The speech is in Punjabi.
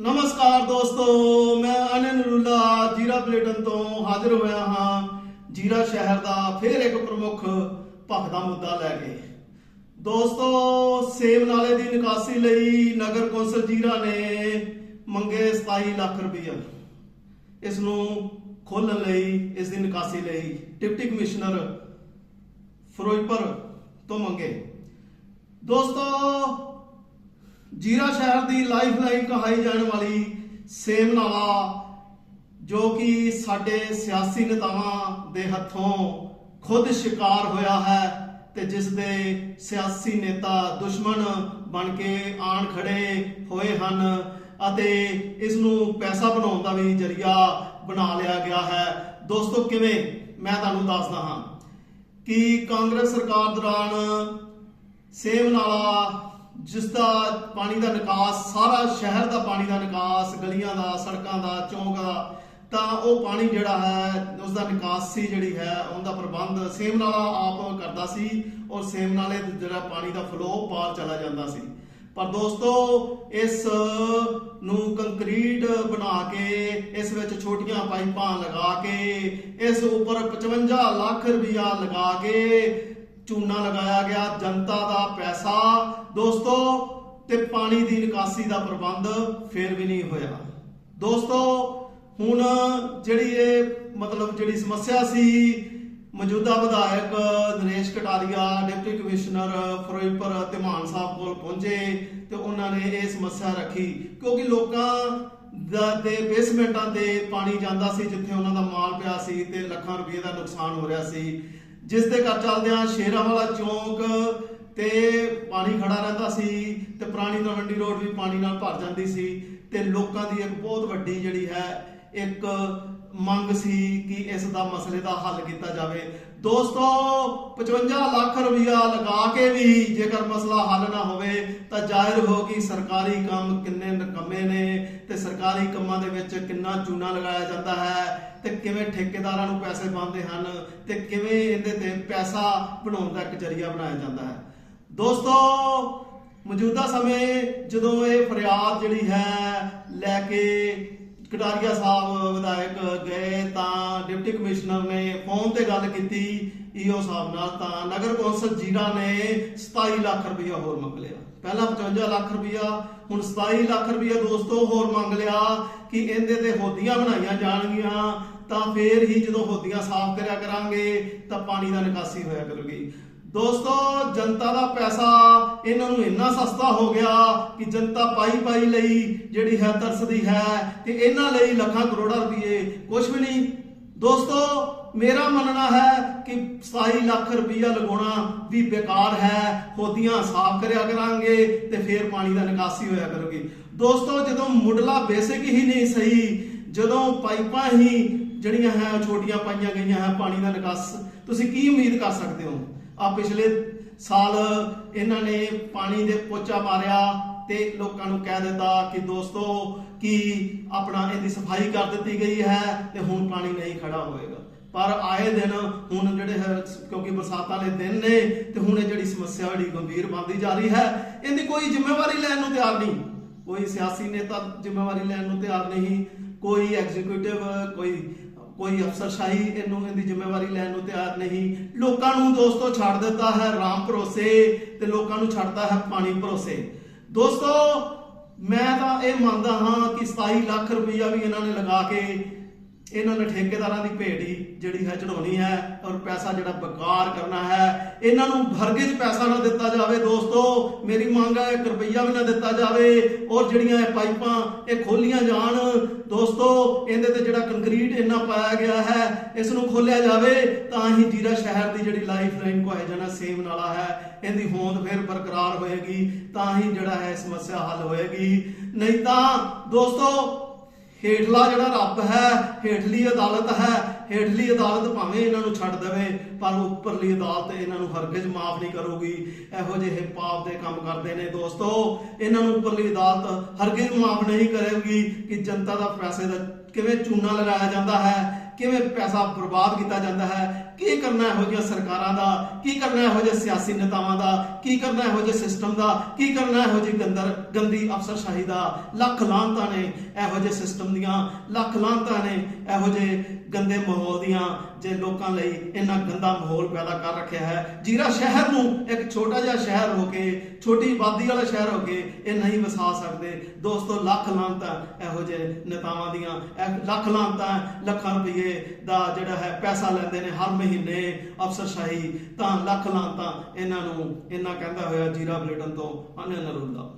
ਨਮਸਕਾਰ ਦੋਸਤੋ, ਮੈਂ ਅਨਨ ਜੀਰਾ ਪਲੇਟਨ ਤੋਂ ਹਾਜ਼ਰ ਹੋਇਆ ਹਾਂ। ਜੀਰਾ ਸ਼ਹਿਰ ਦਾ ਫਿਰ ਇੱਕ ਪ੍ਰਮੁੱਖ ਭਖਦਾ ਮੁੱਦਾ ਲੈ ਕੇ। ਦੋਸਤੋ ਸੇਵ ਨਾਲੇ ਦੀ ਨਿਕਾਸੀ ਲਈ ਨਗਰ ਕੌਂਸਲ ਜੀਰਾ ਨੇ ਮੰਗੇ 27 ਲੱਖ ਰੁਪਈਆ। ਇਸ ਨੂੰ ਖੋਲ੍ਹਣ ਲਈ, ਇਸ ਦੀ ਨਿਕਾਸੀ ਲਈ ਡਿਪਟੀ ਕਮਿਸ਼ਨਰ ਫਿਰੋਜ਼ਪੁਰ ਤੋਂ ਮੰਗੇ। ਦੋਸਤੋ ਜੀਰਾ ਸ਼ਹਿਰ ਦੀ ਲਾਈਫ ਲਾਈਨ ਕਹਾਈ ਜਾਣ ਵਾਲੀ ਸੇਮ ਨਾਲਾ ਜੋ ਕਿ ਸਾਡੇ ਸਿਆਸੀ ਨੇਤਾਵਾਂ ਦੇ ਹੱਥੋਂ ਖੁਦ ਸ਼ਿਕਾਰ ਹੋਇਆ ਹੈ ਤੇ ਜਿਸ ਦੇ ਸਿਆਸੀ ਨੇਤਾ ਦੁਸ਼ਮਣ ਬਣ ਕੇ ਆਣ ਖੜੇ ਹੋਏ ਹਨ ਅਤੇ ਇਸ ਨੂੰ ਪੈਸਾ ਬਣਾਉਣ ਦਾ ਵੀ ਜਰੀਆ ਬਣਾ ਲਿਆ ਗਿਆ ਹੈ। ਦੋਸਤੋ, ਕਿਵੇਂ? ਮੈਂ ਤੁਹਾਨੂੰ ਦੱਸਦਾ ਹਾਂ ਕਿ ਕਾਂਗਰਸ ਸਰਕਾਰ ਦੌਰਾਨ ਸੇਮ ਨਾਲਾ ਜਿਸ ਦਾ ਪਾਣੀ ਦਾ ਨਿਕਾਸ, ਸਾਰਾ ਸ਼ਹਿਰ ਦਾ ਪਾਣੀ ਦਾ ਨਿਕਾਸ, ਗਲੀਆਂ ਦਾ, ਸੜਕਾਂ ਦਾ, ਚੌਂਕ ਦਾ, ਤਾਂ ਉਹ ਪਾਣੀ ਜਿਹੜਾ ਹੈ ਉਸ ਦਾ ਨਿਕਾਸੀ ਜਿਹੜੀ ਹੈ, ਉਹਦਾ ਪ੍ਰਬੰਧ ਸੇਮ ਨਾਲਾ ਆਪ ਕਰਦਾ ਸੀ ਔਰ ਸੇਮ ਨਾਲੇ ਜਿਹੜਾ ਪਾਣੀ ਦਾ ਫਲੋ ਪਾਰ ਚਲਾ ਜਾਂਦਾ ਸੀ। ਪਰ ਦੋਸਤੋ, ਇਸ ਨੂੰ ਕੰਕਰੀਟ ਬਣਾ ਕੇ, ਇਸ ਵਿੱਚ ਛੋਟੀਆਂ ਪਾਈਪਾਂ ਲਗਾ ਕੇ, ਇਸ ਉੱਪਰ 55 ਲੱਖ ਰੁਪਇਆ ਲਗਾ ਕੇ ਚੂਨਾ ਲਗਾਇਆ ਗਿਆ, ਜਨਤਾ ਦਾ ਪੈਸਾ। ਦੋਸਤੋ, ਤੇ ਪਾਣੀ ਦੀ ਨਿਕਾਸੀ ਦਾ ਪ੍ਰਬੰਧ ਫੇਰ ਵੀ ਨਹੀਂ ਹੋਇਆ। ਦੋਸਤੋ, ਹੁਣ ਜਿਹੜੀ ਇਹ ਮਤਲਬ ਜਿਹੜੀ ਸਮੱਸਿਆ ਸੀ, ਮੌਜੂਦਾ ਵਿਧਾਇਕ ਨਰੇਸ਼ ਕਟਾਰੀਆ, ਡਿਪਟੀ ਕਮਿਸ਼ਨਰ ਫਿਰੋਜ਼ਪੁਰ ਤੇ ਮਾਨ ਸਾਹਿਬ ਕੋਲ ਪਹੁੰਚੇ ਤੇ ਉਹਨਾਂ ਨੇ ਇਹ ਸਮੱਸਿਆ ਰੱਖੀ। ਕਿਉਂਕਿ ਲੋਕਾਂ ਦਾ ਦੇ ਬੇਸਮੈਂਟਾਂ ਤੇ ਪਾਣੀ ਜਾਂਦਾ ਸੀ, ਜਿੱਥੇ ਉਹਨਾਂ ਦਾ ਮਾਲ ਪਿਆ ਸੀ ਤੇ ਲੱਖਾਂ ਰੁਪਏ ਦਾ ਨੁਕਸਾਨ ਹੋ ਰਿਹਾ ਸੀ। ਜਿਸ ਦੇ ਘਰ ਚੱਲਦਿਆਂ ਸ਼ੇਰਾਂ ਵਾਲਾ ਚੌਂਕ ਤੇ ਪਾਣੀ ਖੜਾ ਰਹਿੰਦਾ ਸੀ ਤੇ ਪੁਰਾਣੀ ਤਲਵੰਡੀ ਰੋਡ ਵੀ ਪਾਣੀ ਨਾਲ ਭਰ ਜਾਂਦੀ ਸੀ ਤੇ ਲੋਕਾਂ ਦੀ ਇੱਕ ਬਹੁਤ ਵੱਡੀ ਜਿਹੜੀ ਹੈ ਇੱਕ ਮੰਗ ਸੀ ਕਿ ਇਸ ਦਾ ਮਸਲੇ ਦਾ ਹੱਲ ਕੀਤਾ ਜਾਵੇ। ਦੋਸਤੋ 55 ਲੱਖ ਰੁਪਇਆ ਲਗਾ ਕੇ ਵੀ ਜੇਕਰ ਮਸਲਾ ਹੱਲ ਨਾ ਹੋਵੇ, ਤਾਂ ਜ਼ਾਹਿਰ ਹੋ ਕਿ ਸਰਕਾਰੀ ਕੰਮ ਕਿੰਨੇ ਨਕਮੇ ਨੇ ਤੇ ਸਰਕਾਰੀ ਕੰਮਾਂ ਦੇ ਵਿੱਚ ਕਿੰਨਾ ਚੂਨਾ ਲਗਾਇਆ ਜਾਂਦਾ ਹੈ ਤੇ ਕਿਵੇਂ ਠੇਕੇਦਾਰਾਂ ਨੂੰ ਪੈਸੇ ਬਣਦੇ ਹਨ ਤੇ ਕਿਵੇਂ ਇਹਦੇ ਤੇ ਪੈਸਾ ਬਣਾਉਣ ਦਾ ਇੱਕ ਜਰੀਆ ਬਣਾਇਆ ਜਾਂਦਾ ਹੈ। ਦੋਸਤੋ, ਮੌਜੂਦਾ ਸਮੇਂ ਜਦੋਂ ਇਹ ਫਰਿਆਦ ਜਿਹੜੀ ਹੈ ਲੈ ਕੇ ਕਟਾਰੀਆ ਸਾਹਿਬ, ਵਿਧਾਇਕ ਗਏ ਤਾਂ ਡਿਪਟੀ ਕਮਿਸ਼ਨਰ ਨੇ ਫੋਨ ਤੇ ਗੱਲ ਕੀਤੀ ਈਓ ਸਾਹਿਬ ਨਾਲ ਤਾਂ ਨਗਰ ਕੌਂਸਲ ਜੀਰਾ ਨੇ 27 ਲੱਖ ਰੁਪਇਆ ਹੋਰ ਮੰਗ ਲਿਆ। ਪਹਿਲਾਂ 55 ਲੱਖ ਰੁਪਇਆ ਹੁਣ 27 ਲੱਖ ਰੁਪਇਆ ਦੋਸਤੋ ਹੋਰ ਮੰਗ ਲਿਆ ਕਿ ਇਹਦੇ ਤੇ ਹੋਦੀਆਂ ਬਣਾਈਆਂ ਜਾਣਗੀਆਂ ਤਾਂ ਫੇਰ ਹੀ ਜਦੋਂ ਹੋਦੀਆਂ ਸਾਫ਼ ਕਰਿਆ ਕਰਾਂਗੇ ਤਾਂ ਪਾਣੀ ਦਾ ਨਿਕਾਸੀ ਹੋਇਆ ਕਰੂਗੀ। ਦੋਸਤੋ, ਜਨਤਾ ਦਾ ਪੈਸਾ ਇਹਨਾਂ ਨੂੰ ਇੰਨਾ ਸਸਤਾ ਹੋ ਗਿਆ ਕਿ ਜਨਤਾ ਪਾਈ ਪਾਈ ਲਈ ਜਿਹੜੀ ਹੈ ਤਰਸਦੀ ਹੈ ਤੇ ਇਹਨਾਂ ਲਈ ਲੱਖਾਂ ਕਰੋੜਾਂ ਰੁਪਏ ਕੁਝ ਵੀ ਨਹੀਂ। ਦੋਸਤੋ, ਮੇਰਾ ਮੰਨਣਾ ਹੈ ਕਿ 27 ਲੱਖ ਰੁਪਈਆ ਲਗਾਉਣਾ ਵੀ ਬੇਕਾਰ ਹੈ। ਹੋਦੀਆਂ ਸਾਫ਼ ਕਰਿਆ ਕਰਾਂਗੇ ਤੇ ਫੇਰ ਪਾਣੀ ਦਾ ਨਿਕਾਸੀ ਹੋਇਆ ਕਰੂਗੀ। ਦੋਸਤੋ, ਜਦੋਂ ਮੁੱਢਲਾ ਬੇਸਿਕ ਹੀ ਨਹੀਂ ਸਹੀ, ਜਦੋਂ ਪਾਈਪਾਂ ਹੀ ਜਿਹੜੀਆਂ ਹੈ ਛੋਟੀਆਂ ਪਾਈਆਂ ਗਈਆਂ ਹੈ, ਪਾਣੀ ਦਾ ਨਿਕਾਸ, ਤੁਸੀਂ ਕੀ ਉਮੀਦ ਕਰ ਸਕਦੇ ਹੋ? ਆ ਪਿਛਲੇ ਸਾਲ ਇਹਨਾਂ ਨੇ ਪਾਣੀ ਦੇ ਪੋਚਾ ਮਾਰਿਆ ਤੇ ਲੋਕਾਂ ਨੂੰ ਕਹਿ ਦਿੱਤਾ ਕਿ ਦੋਸਤੋ ਕਿ ਆਪਣਾ ਇਹਦੀ ਸਫ਼ਾਈ ਕਰ ਦਿੱਤੀ ਗਈ ਹੈ ਤੇ ਹੁਣ ਪਾਣੀ ਨਹੀਂ ਖੜਾ ਹੋਏਗਾ। ਪਰ ਆਏ ਦਿਨ ਹੁਣ ਜਿਹੜੇ ਕਿਉਂਕਿ ਬਰਸਾਤਾਂ ਦੇ ਦਿਨ ਨੇ ਤੇ ਹੁਣ ਇਹ ਜਿਹੜੀ ਸਮੱਸਿਆ ਬੜੀ ਗੰਭੀਰ ਬਣਦੀ ਜਾ ਰਹੀ ਹੈ, ਇਹਦੀ ਕੋਈ ਜ਼ਿੰਮੇਵਾਰੀ ਲੈਣ ਨੂੰ ਤਿਆਰ ਨਹੀਂ। ਕੋਈ ਸਿਆਸੀ ਨੇਤਾ ਜ਼ਿੰਮੇਵਾਰੀ ਲੈਣ ਨੂੰ ਤਿਆਰ ਨਹੀਂ, ਕੋਈ ਐਗਜ਼ੀਕਿਊਟਿਵ ਕੋਈ ਕੋਈ ਅਫਸਰਸ਼ਾਹੀ ਇਹਨੂੰ ਇਹਦੀ ਜ਼ਿੰਮੇਵਾਰੀ ਲੈਣ ਨੂੰ ਤਿਆਰ ਨਹੀਂ। ਲੋਕਾਂ ਨੂੰ ਦੋਸਤੋ ਛੱਡ ਦਿੱਤਾ ਹੈ ਰਾਮ ਭਰੋਸੇ ਤੇ ਲੋਕਾਂ ਨੂੰ ਛੱਡਦਾ ਹੈ ਪਾਣੀ ਭਰੋਸੇ। ਦੋਸਤੋ, ਮੈਂ ਤਾਂ ਇਹ ਮੰਨਦਾ ਹਾਂ ਕਿ 27 ਲੱਖ ਰੁਪਈਆ ਵੀ ਇਹਨਾਂ ਨੇ ਲਗਾ ਕੇ ਇਹਨਾਂ ਨੇ ਠੇਕੇਦਾਰਾਂ ਦੀ ਭੇੜੀ ਜਿਹੜੀ ਹੈ ਚੜਾਉਣੀ ਹੈ ਔਰ ਪੈਸਾ ਜਿਹੜਾ ਬਕਾਰ ਕਰਨਾ ਹੈ। ਇਹਨਾਂ ਨੂੰ ਹਰਗਿਜ਼ ਪੈਸਾ ਨਾ ਦਿੱਤਾ ਜਾਵੇ ਦੋਸਤੋ। ਮੇਰੀ ਮੰਗ ਹੈ 1 ਰੁਪਈਆ ਵੀ ਨਾ ਦਿੱਤਾ ਜਾਵੇ ਔਰ ਜਿਹੜੀਆਂ ਇਹ ਪਾਈਪਾਂ ਇਹ ਖੋਲੀਆਂ ਜਾਣ। ਦੋਸਤੋ, ਇਹਦੇ ਤੇ ਜਿਹੜਾ ਕੰਕਰੀਟ ਇੰਨਾ ਪਾਇਆ ਗਿਆ ਹੈ, ਇਸ ਨੂੰ ਖੋਲਿਆ ਜਾਵੇ ਤਾਂ ਹੀ ਜੀਰਾ ਸ਼ਹਿਰ ਦੀ ਜਿਹੜੀ ਲਾਈਫ ਲਾਈਨ ਕੋ ਹੈ ਜਨਾ ਸੇਮ ਨਾਲਾ ਹੈ। ਇਹਦੀ ਹੋਂਦ ਫਿਰ ਬਰਕਰਾਰ ਹੋਏਗੀ ਤਾਂ ਹੀ ਜਿਹੜਾ ਹੈ ਸਮੱਸਿਆ ਹੱਲ ਹੋਏਗੀ। ਨਹੀਂ ਤਾਂ ਦੋਸਤੋ ਹੇਠਲਾ ਜਿਹੜਾ ਰੱਬ ਹੈ, ਹੇਠਲੀ ਅਦਾਲਤ ਹੈ, ਹੇਠਲੀ ਅਦਾਲਤ ਭਾਵੇਂ ਇਹਨਾਂ ਨੂੰ ਛੱਡ ਦੇਵੇ, ਪਰ ਉੱਪਰਲੀ ਅਦਾਲਤ ਇਹਨਾਂ ਨੂੰ ਹਰਗਿਜ਼ ਮਾਫ ਨਹੀਂ ਕਰੂਗੀ। ਇਹੋ ਜਿਹੇ ਪਾਪ ਦੇ ਕੰਮ ਕਰਦੇ ਨੇ ਦੋਸਤੋ। ਇਹਨਾਂ ਨੂੰ ਉੱਪਰਲੀ ਅਦਾਲਤ ਹਰਗਿਜ਼ ਮਾਫ ਨਹੀਂ ਕਰੇਗੀ ਕਿ ਜਨਤਾ ਦਾ ਪੈਸੇ ਦਾ ਕਿਵੇਂ ਚੂਨਾ ਲਗਾਇਆ ਜਾਂਦਾ ਹੈ, ਕਿਵੇਂ ਪੈਸਾ ਬਰਬਾਦ ਕੀਤਾ ਜਾਂਦਾ ਹੈ ਕੀ ਕਰਨਾ ਇਹੋ ਜਿਹੀਆਂ ਸਰਕਾਰਾਂ ਦਾ? ਕੀ ਕਰਨਾ ਇਹੋ ਜਿਹੇ ਸਿਆਸੀ ਨੇਤਾਵਾਂ ਦਾ? ਕੀ ਕਰਨਾ ਇਹੋ ਜਿਹੇ ਸਿਸਟਮ ਦਾ? ਕੀ ਕਰਨਾ ਇਹੋ ਜਿਹੀ ਗੰਦਰ ਗੰਦੀ ਅਫਸਰਸ਼ਾਹੀ ਦਾ? ਲੱਖ ਲਾਂਤਾਂ ਨੇ ਇਹੋ ਜਿਹੇ ਸਿਸਟਮ ਦੀਆਂ। ਲੱਖ ਲਾਂਤਾਂ ਨੇ ਇਹੋ ਜਿਹੇ ਗੰਦੇ ਮਾਹੌਲ ਦੀਆਂ ਜੇ ਲੋਕਾਂ ਲਈ ਇੰਨਾ ਗੰਦਾ ਮਾਹੌਲ ਪੈਦਾ ਕਰ ਰੱਖਿਆ ਹੈ। ਜੀਰਾ ਸ਼ਹਿਰ ਨੂੰ ਇੱਕ ਛੋਟਾ ਜਿਹਾ ਸ਼ਹਿਰ ਹੋ ਕੇ, ਛੋਟੀ ਆਬਾਦੀ ਵਾਲਾ ਸ਼ਹਿਰ ਹੋ ਕੇ ਇਹ ਨਹੀਂ ਵਸਾ ਸਕਦੇ। ਦੋਸਤੋ, ਲੱਖ ਲਾਂਤਾਂ ਇਹੋ ਜਿਹੇ ਨੇਤਾਵਾਂ ਦੀਆਂ। ਇਹ ਲੱਖ ਲਾਂਤਾਂ ਲੱਖਾਂ ਰੁਪਏ ਦਾ ਜਿਹੜਾ ਹੈ ਪੈਸਾ ਲੈਂਦੇ ਨੇ ਹਰ ਮਹੀਨੇ। ਮਹੀਨੇ ਅਫਸਰਸ਼ਾਹੀ ਤਾਂ ਲੱਖ ਲਾਂਤਾਂ ਇਹਨਾਂ ਨੂੰ, ਇਹਨਾਂ ਕਹਿੰਦਾ ਹੋਇਆ ਜੀਰਾ ਬਲੇਟਨ ਤੋਂ ਅਨਿਲ ਨਰੂਲਾ